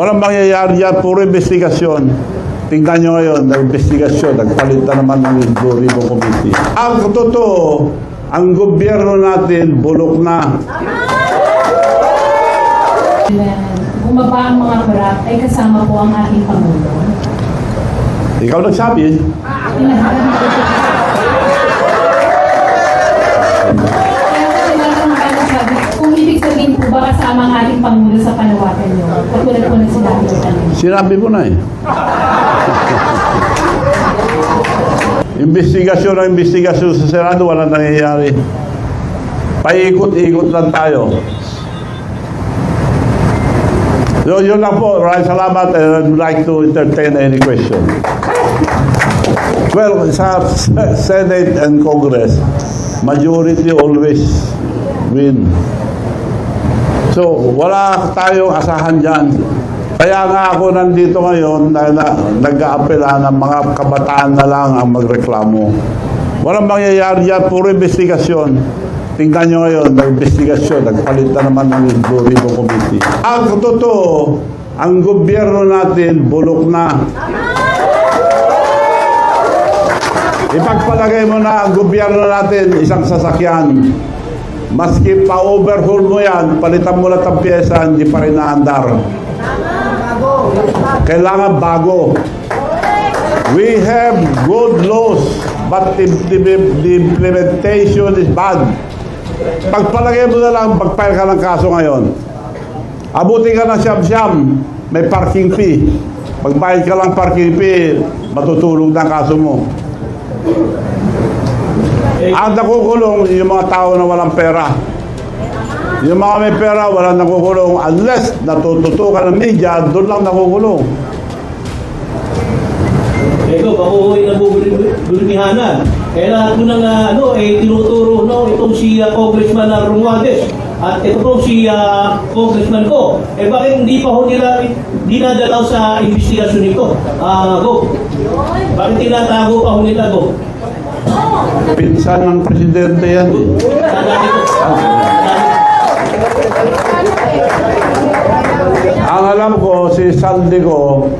Walang mangyayari yan, puro investigasyon. Tingnan nyo ngayon, nag-investigasyon, nagpalit na naman ng Blue Ribbon Committee. Ang totoo, ang gobyerno natin bulok na. bumaba ang mga kurap ay kasama po ang ating Pangulo. Ikaw nagsabi, Kaya ba kasama ang ating Pangulo sa panawagan niyo? Katulad po na sinabi ko kanina. sinabi mo na eh. Investigasyon ang investigasyon sa Senado, wala nangyayari. Paikot-ikot lang tayo. So, yun lang po. Maraming salamat and I'd like to entertain any question. Well, sa Senate and Congress, majority always win. So, wala tayong asahan dyan. Kaya nga ako nandito ngayon na, na nag-aapela ng mga kabataan na lang ang magreklamo. Walang mangyayari yan, puro investigasyon. Tingnan nyo ngayon, nag-investigasyon, nagpalit na naman ng Blue Ribbon Committee. Ang totoo, ang gobyerno natin bulok na. Ipagpalagay mo na ang gobyerno natin isang sasakyan. Maski pa-overhaul mo yan, palitan mo lang ang pyesa, hindi pa rin naandar. Kailangan bago. We have good laws, but the, the, implementation is bad. Pagpalagay mo na lang, pagpile ka ng kaso ngayon. Abuti ka ng siyam-siyam, may parking fee. Pagbayad ka lang parking fee, matutulog na ang kaso mo. Ang nakukulong, yung mga tao na walang pera. Yung mga may pera, walang nakukulong. Unless natututukan ng media, doon lang nakukulong. Ego, pakuhoy na bubulimihanan. Eh lahat mo nang ah, ano, eh, tinuturo no, itong si ah, Congressman na Romualdez at ito po si ah, Congressman ko. Eh bakit hindi pa ho nila dinadalaw sa investigasyon nito? Ah, go. Bakit tinatago pa ho nila, go? Pinsan ng presidente yan. ko. Ang alam ko, si Saldico,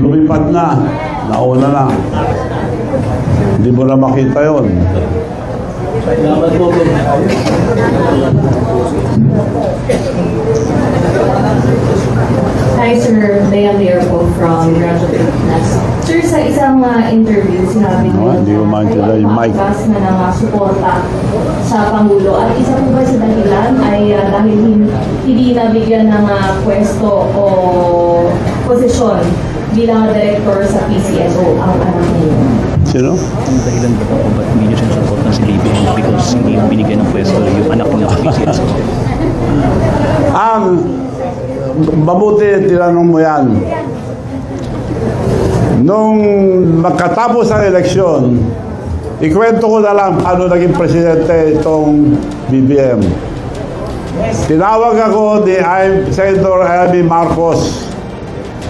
lumipad na. Nauna na. Hindi mo na makita yon. Salamat po, go. Hi, Sir. Bea Lear po from Radyo Pilipinas. Sir, sa isang uh, interview, sinabi niyo maintindihan yung mic. umaatras na ng uh, suporta sa Pangulo. At isa po ba sa dahilan ay uh, dahil hin- hindi nabigyan ng uh, pwesto o posisyon bilang director sa PCSO ang anak niyo? Sino? Ang dahilan ba po ba't hindi nyo sinusupport ng si BBM because hindi binigyan ng pwesto yung anak niya sa PCS? Ang mabuti tinanong mo yan. Nung magkatapos ang eleksyon, ikwento ko na lang paano naging presidente itong BBM. Tinawag ako ni I- Senator Amy Marcos.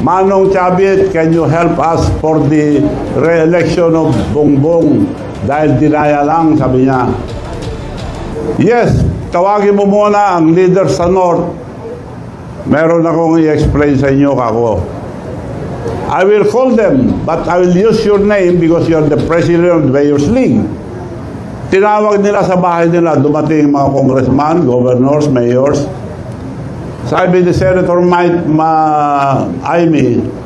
Manong Chavit, can you help us for the re-election of Bongbong? Dahil dinaya lang, sabi niya. Yes, tawagin mo muna ang leader sa North. Meron akong i-explain sa inyo kako. I will call them, but I will use your name because you're the president of the Mayor's League. Tinawag nila sa bahay nila, dumating mga congressman, governors, mayors. Sabi ni Senator Mike Ma Aimee,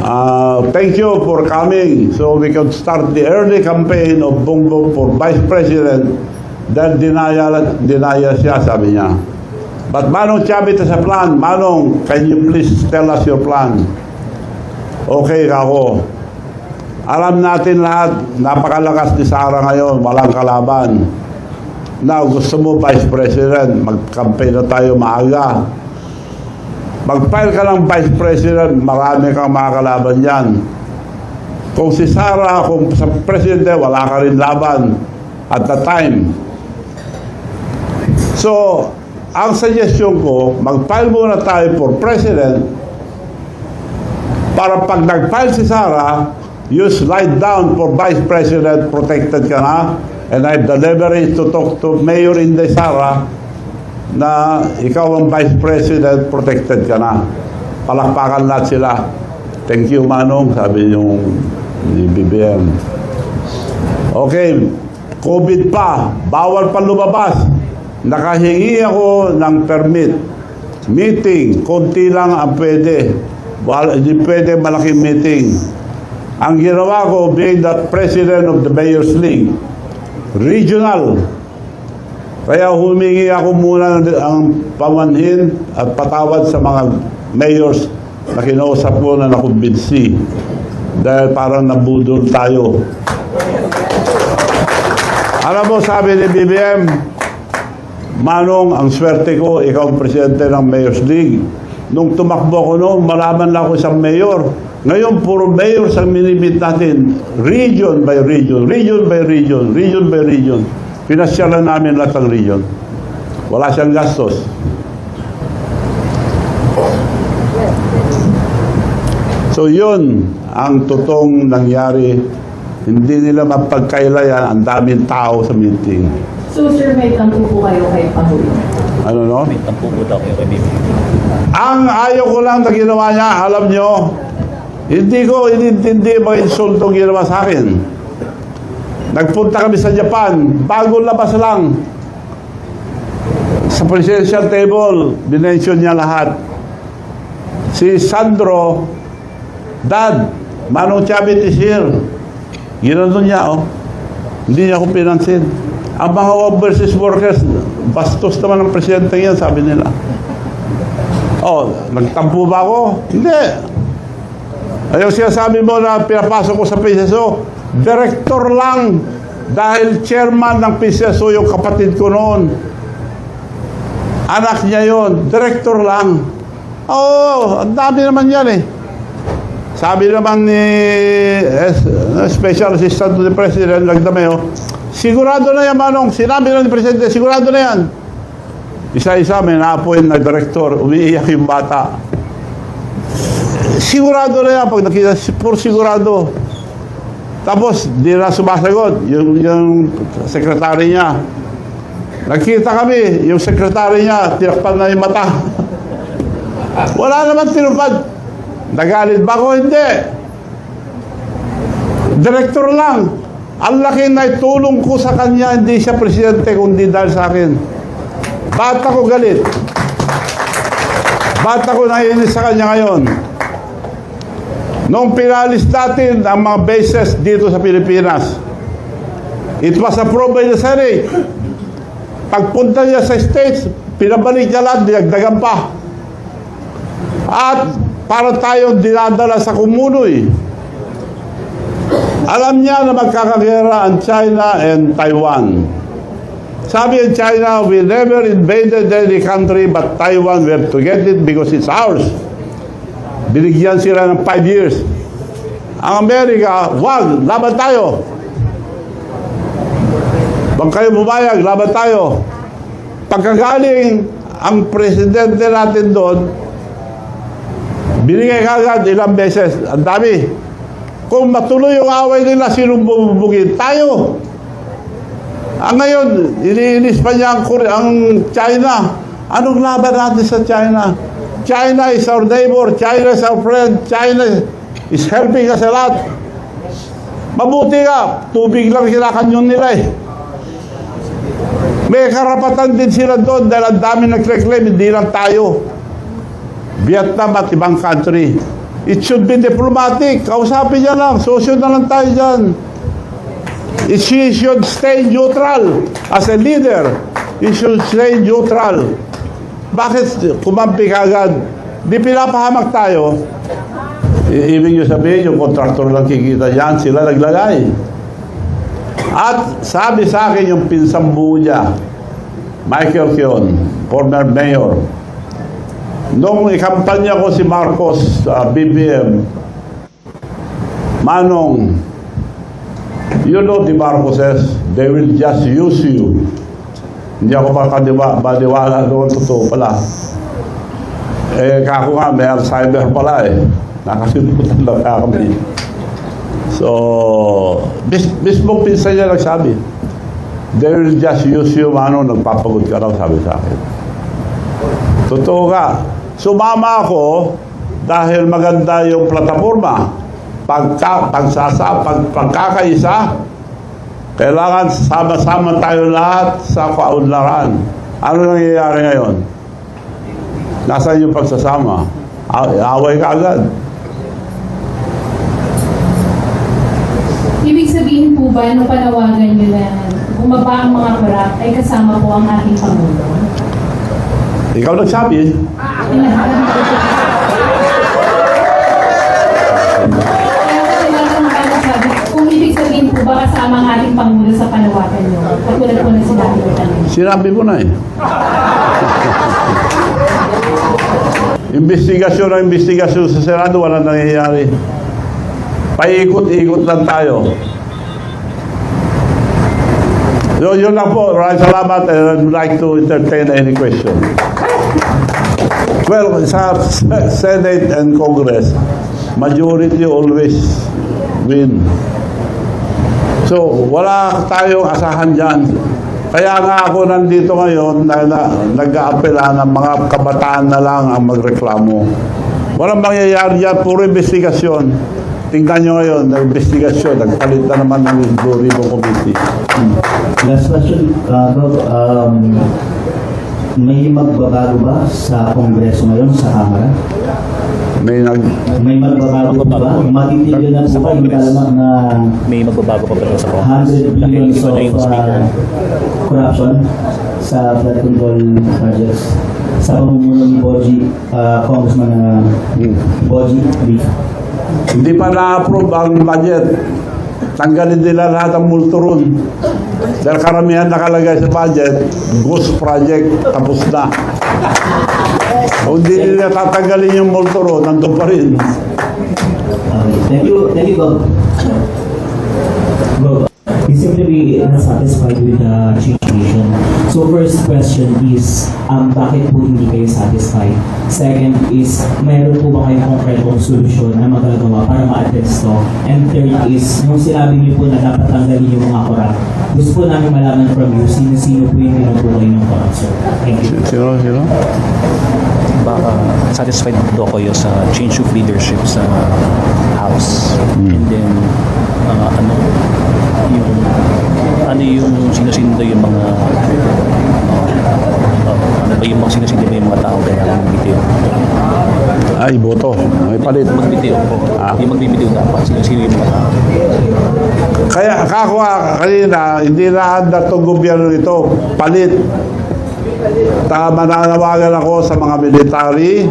Uh, thank you for coming so we can start the early campaign of Bongbong for Vice President dahil dinaya, dinaya siya, sabi niya. But Manong Chavit has plan. Manong, can you please tell us your plan? Okay, ako. Alam natin lahat, napakalakas ni Sara ngayon, walang kalaban. Now, gusto mo Vice President, mag-campaign na tayo maaga. Mag-file ka ng Vice President, marami kang makakalaban dyan. Kung si Sara, kung sa Presidente, wala ka rin laban at the time. So, ang suggestion ko, mag-file muna tayo for President para pag nag-file si Sara, you slide down for Vice President, protected ka na. And I have the to talk to Mayor Inday Sara na ikaw ang Vice President, protected ka na. palakpakan lahat sila. Thank you, Manong, sabi yung ni BBM. Okay, COVID pa, bawal pa lumabas. Nakahingi ako ng permit. Meeting, konti lang ang pwede. Hindi pwede malaking meeting. Ang ginawa ko, being the president of the Mayor's League, regional, kaya humingi ako muna ng ang pamanhin at patawad sa mga mayors na kinausap ko na nakumbinsi. Dahil parang nabudol tayo. Alam mo, sabi ni BBM, Manong, ang swerte ko, ikaw ang presidente ng Mayor's League. Nung tumakbo ko noon, malaman lang ako isang mayor. Ngayon, puro mayors ang minimit natin. Region by region, region by region, region by region. Pinasyalan namin lahat ng region. Wala siyang gastos. So yun ang totoong nangyari. Hindi nila mapagkailayan ang daming tao sa meeting. So sir, may tampo po kayo kay Pangulo. Ano no? May tampo po daw kayo kay BBM. Ang ayaw ko lang na ginawa niya, alam nyo, hindi ko inintindi mga insultong ginawa sa akin. Nagpunta kami sa Japan, bago labas lang. Sa presidential table, dinention niya lahat. Si Sandro, Dad, Manong Chavit is here. Ginanon niya, oh. Hindi niya ako pinansin. Ang mga overseas workers, bastos naman ang presidente yan, sabi nila. Oh, nagtampo ba ako? Hindi. Ayaw sinasabi mo na pinapasok ko sa PCSO, director lang dahil chairman ng PCSO yung kapatid ko noon. Anak niya yon, director lang. Oo, ang dami naman yan eh. Sabi naman ni eh, Special Assistant to the President, Lagdameo, sigurado na yan, Manong. Sinabi na ni Presidente, sigurado na yan. Isa-isa may na-appoint na director, umiiyak yung bata. Sigurado na yan pag nakita, puro sigurado. Tapos, di na sumasagot yung, yung sekretary niya. Nagkita kami, yung sekretary niya, tinakpan na yung mata. Wala naman tinupad. Nagalit ba ako? Hindi. Direktor lang. Ang laki na itulong ko sa kanya, hindi siya presidente, kundi dahil sa akin. Ba't ako galit? Ba't ako naiinis sa kanya ngayon? Nung pinalis natin ang mga bases dito sa Pilipinas, it was approved by the Senate. Pagpunta niya sa States, pinabalik niya lahat, dinagdagan pa. At para tayong dinadala sa kumunoy. Alam niya na magkakagera ang China and Taiwan. Sabi ng China, we never invaded any country but Taiwan, we have to get it because it's ours. Binigyan sila ng 5 years. Ang Amerika, wag, laban tayo. Huwag kayo bumayag, laban tayo. Pagkagaling ang presidente natin doon, binigay kagad ilang beses. Ang dami. Kung matuloy yung away nila, sinong bubugin? Tayo. Ang ngayon, iniinis pa niya ang, ang China. Anong laban natin sa China? China is our neighbor. China is our friend. China is helping us a lot. Mabuti ka. Tubig lang kinakanyon nila eh. May karapatan din sila doon dahil ang dami nag-reclaim, hindi lang tayo. Vietnam at ibang country. It should be diplomatic. Kausapin niya lang. Sosyo na lang tayo dyan. It, she should stay neutral as a leader. He should stay neutral. Bakit kumampi ka agad? Di pinapahamak tayo. I- ibig nyo sabihin, yung kontraktor lang kikita yan, sila naglagay. At sabi sa akin yung pinsambu niya, Michael Kion, former mayor, Nung ikampanya ko si Marcos sa BBM, Manong, you know the Marcoses, they will just use you. Hindi ako makadiwa, badiwala doon, totoo pala. Eh, kako nga, may Alzheimer pala eh. Nakasimutan lang kami. So, bis, mismo pinsan niya nagsabi, they will just use you, Manong, nagpapagod ka raw, sabi sa akin. Totoo ka. Sumama ako, dahil maganda yung plataforma, pagka, pagsasa, pag, pagkakaisa, kailangan sama-sama tayo lahat sa kaunlaran. Ano nangyayari ngayon? Nasaan yung pagsasama? A- Away ka agad. Ibig sabihin po ba, nung panawagan nyo na bumaba ang mga korap, ay kasama po ang ating Pangulo? Ikaw nagsabi, Kaya ba kasama ang ating Pangulo sa panawagan nyo? Katulad po na sinabi ko kanina. sinabi mo na eh. Investigasyon ang investigasyon sa Senado, wala nangyayari. Paikot-ikot lang tayo. So, yun lang po. Maraming salamat and I'd like to entertain any question. Well, sa Senate and Congress, majority always win. So, wala tayong asahan dyan. Kaya nga ako nandito ngayon na, na nag-aapela ng mga kabataan na lang ang magreklamo. Walang mangyayari yan, puro investigasyon. Tingnan nyo ngayon, nag-investigasyon, nagpalit na naman ng Blue Ribbon Committee. Hmm. Last question, uh, um, may magbabago ba sa Kongreso ngayon, sa Kamara? May nag... May magbabago pa ba? Matitigil na Sa po ba yung talamak na May magbabago pa ba sa Congress? 100 Dahil billions iba na yung of uh, corruption sa flood control projects sa pamumuno ni Boji, uh, Congressman uh, Hmm. Boji Lee. Hindi pa na-approve ang budget. Tanggalin nila lahat ang multo ron. Dahil karamihan nakalagay sa budget, ghost project, tapos na. Kung hindi nila tatanggalin yung multo nandun pa rin. Thank you, thank you, Bob. Well, you seem to be satisfied with the situation. So first question is, um, bakit po hindi kayo satisfied? Second is, mayroon po ba kayong konkretong solusyon na magagawa para ma-address to? And third is, yung sinabi niyo po na dapat tanggalin yung mga korap. Gusto po namin malaman from you, sino-sino po yung tinutukoy ng korap, sir. Thank you. Sino, sino? Baka satisfied daw kayo sa change of leadership sa House. And then, uh, ano, yung, ano yung sino-sino daw yung mga, uh, uh, ano ba yung mga sino-sino ba yung mga tao kaya magbitiw? Ay, boto. May palit. Magbitiw. Ah. Yung magbibitiw dapat. Sino-sino yung mga tao? Kaya kakwa kanina, hindi na handa itong gobyerno ito. Palit. Tama nananawagan ako sa mga military,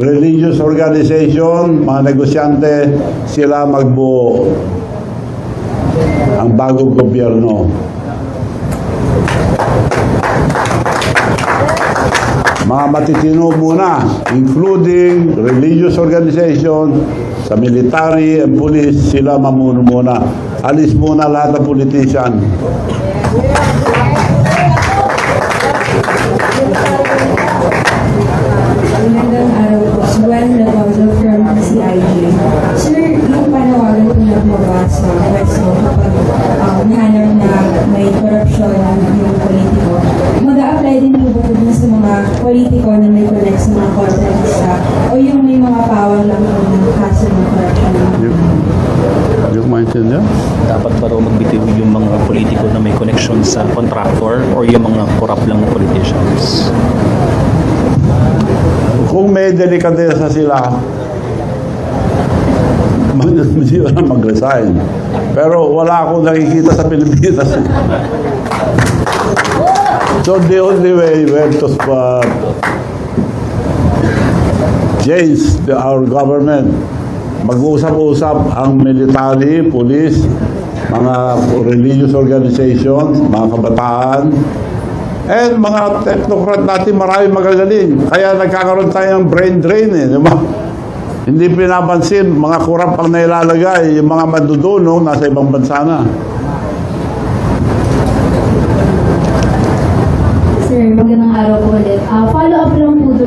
religious organization, mga negosyante, sila magbuo ang bagong gobyerno. Mga matitino muna, including religious organization, sa military and police, sila mamuno muna. Alis muna lahat ng politician. Hindi maintindihan. Dapat ba raw magbitiw yung mga politiko na may connection sa contractor or yung mga corrupt lang na politicians? Kung may delikadesa sila, mag sila mag-resign. Pero wala akong nakikita sa Pilipinas. so the only way we have to uh, change the, our government, mag-uusap-usap ang military, police, mga religious organizations, mga kabataan, And mga technocrat natin marami magagaling. Kaya nagkakaroon tayo ng brain drain eh. Di ba? Hindi pinapansin, mga kurap ang nailalagay, yung mga manduduno nasa ibang bansa na. Sir, magandang araw po ulit. Ah,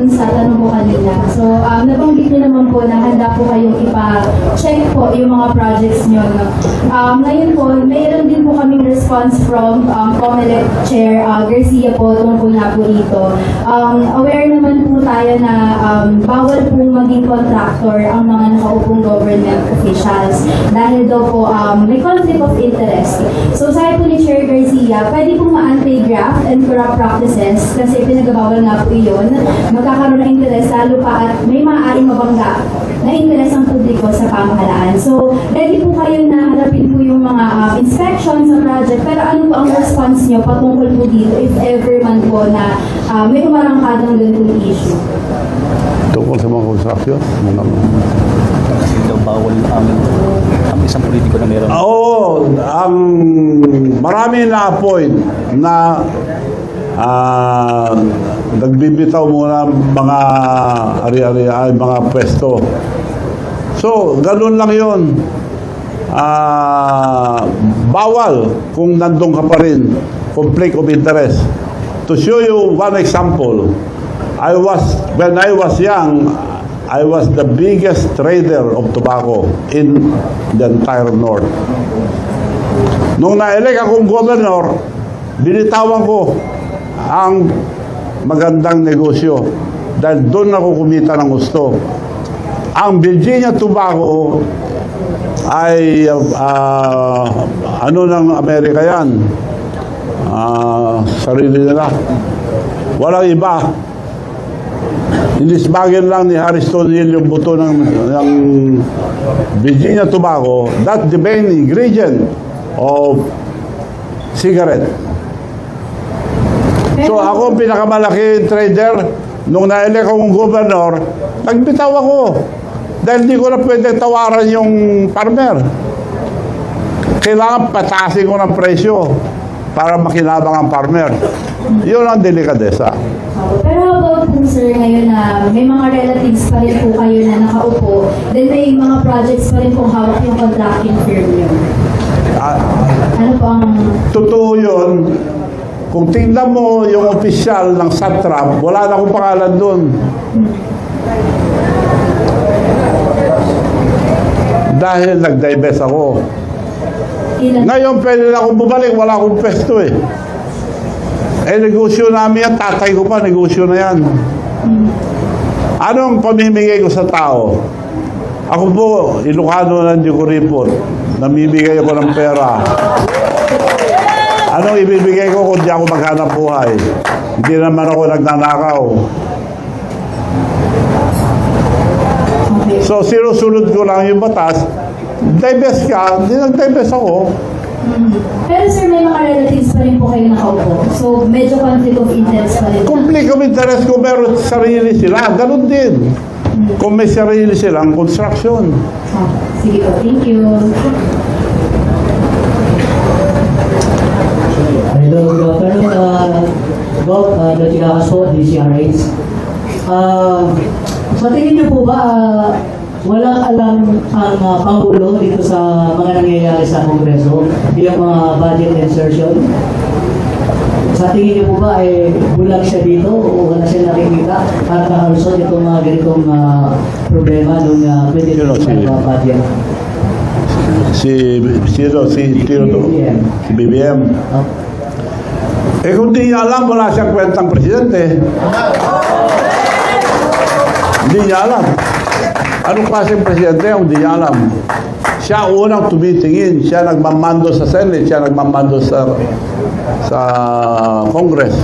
dun sa tanong ko kanina. So, um, nabanggit niyo naman po na handa po kayong ipa-check po yung mga projects niyo. No? Um, ngayon po, mayroon din po kaming response from um, COMELEC Chair uh, Garcia po tungkol na po dito. Um, aware naman po tayo na um, bawal po maging contractor ang mga nakaupong government officials dahil daw po um, may conflict of interest. So, sabi po ni Chair Garcia, pwede po ma-anti-graft and corrupt practices kasi pinagabawal nga po yun. Magkakaroon ng interest lalo pa at may maaaring mabangga na interes ng publiko sa pamahalaan. So, ready po kayo na harapin po yung mga uh, inspections sa project. Pero ano po ang response niyo patungkol po dito if ever man po na uh, may umarangkadang ganitong issue? Tungkol sa mga construction? Ano naman? Kasi daw bawal ang, ang isang politiko na meron. Ah, Oo, ang marami na appoint na ah, nagbibitaw muna mga ari-ari ay mga pwesto. So, ganun lang yun. Ah, bawal kung nandun ka pa rin. Conflict of interest. To show you one example, I was, when I was young, I was the biggest trader of tobacco in the entire North. Nung na-elect akong governor, binitawan ko ang magandang negosyo dahil doon ako kumita ng gusto. Ang Virginia Tobacco ay ah, ano ng Amerika yan? Ah, sarili nila. Walang iba. Inisbagin lang ni Harrison Hill yung buto ng, ng Virginia Tobacco. That's the main ingredient of cigarette. So ako ang pinakamalaking trader nung na-elect akong governor, nagbitaw ako. Dahil di ko na pwede tawaran yung farmer. Kailangan patasin ko ng presyo para makinabang ang farmer. Yun ang delikadesa. Pero how about po sir ngayon na may mga relatives pa rin po kayo na nakaupo, then may mga projects pa rin po hawak yung contracting firm niyo. Ah, Ano po ang Totoo yun. Kung tingnan mo yung opisyal ng SATRAP, wala na akong pangalan doon. Dahil nag-divest ako. Ngayon, pwede na akong bumalik. Wala akong pwesto eh. Eh, negosyo namin yan. Tatay ko pa, negosyo na yan. Anong pamimigay ko sa tao? Ako po, Ilocano ng Juguripot. Namimigay ako ng pera. Anong ibibigay ko kung di ako maghanap buhay? Hindi naman ako nagnanakaw. So, sinusunod ko lang yung batas. Divest ka, hindi nag-divest ako. Pero sir, may mga relatives pa rin po kayo nakaupo. So, medyo conflict of interest pa rin. Conflict of interest kung meron sarili sila, ganun din. Kung may sarili silang construction. Ah, sige po, thank you. Hello, good afternoon. Uh, Bob, uh, Dati Kakaso, DCRH. Uh, sa tingin niyo po ba, uh, walang alam ang uh, Pangulo dito sa mga nangyayari sa Kongreso, yung mga budget insertion? Sa tingin niyo po ba, eh, bulag siya dito o wala siya nakikita at kahaluson itong mga ganitong uh, problema nung uh, 2025 Sino, si- budget? Si, sino, si, sino to? Si BBM. Uh, Eh kung di niya alam, wala siyang kwentang presidente. Hindi niya alam. Anong klaseng presidente ang hindi niya alam? Siya unang tumitingin, siya nagmamando sa Senate, siya nagmamando sa sa Congress.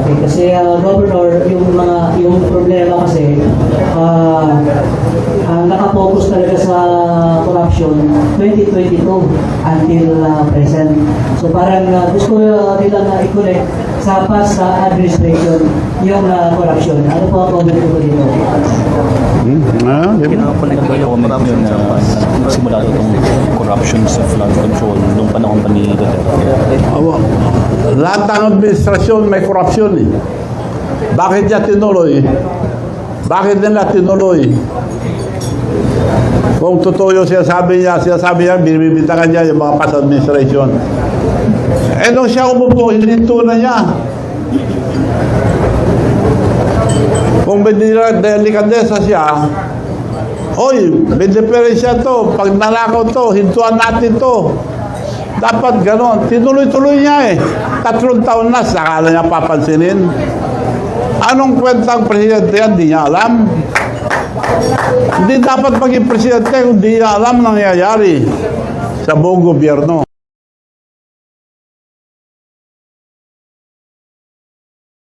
Okay, kasi uh, Governor, yung mga yung problema kasi uh, ang nakapokus talaga sa corruption 2022 until uh, present. So parang uh, gusto uh, nila na i-connect sa past uh, administration yung uh, corruption. Ano po ang comment ko dito? Hmm? Ah, ba? Kinakonect ko yung comment nyo na ano, simula itong corruption sa flood control nung panahon pa ni Duterte. Awa, lahat ng administrasyon may korupsyon eh. Bakit niya tinuloy? Bakit nila tinuloy? Kung totoo yung sinasabi niya, sinasabi niya, binibintangan niya yung mga past administration. Eh nung siya umupo, hininto na niya. Kung deli- delikadesa siya, Hoy, may diferensya to. Pag nanakaw to, hintuan natin to. Dapat ganon. Tinuloy-tuloy niya eh. Tatlong taon na, sakala niya papansinin. Anong kwentang presidente yan? Di niya alam. Hindi dapat maging presidente kung di niya alam nangyayari sa buong gobyerno.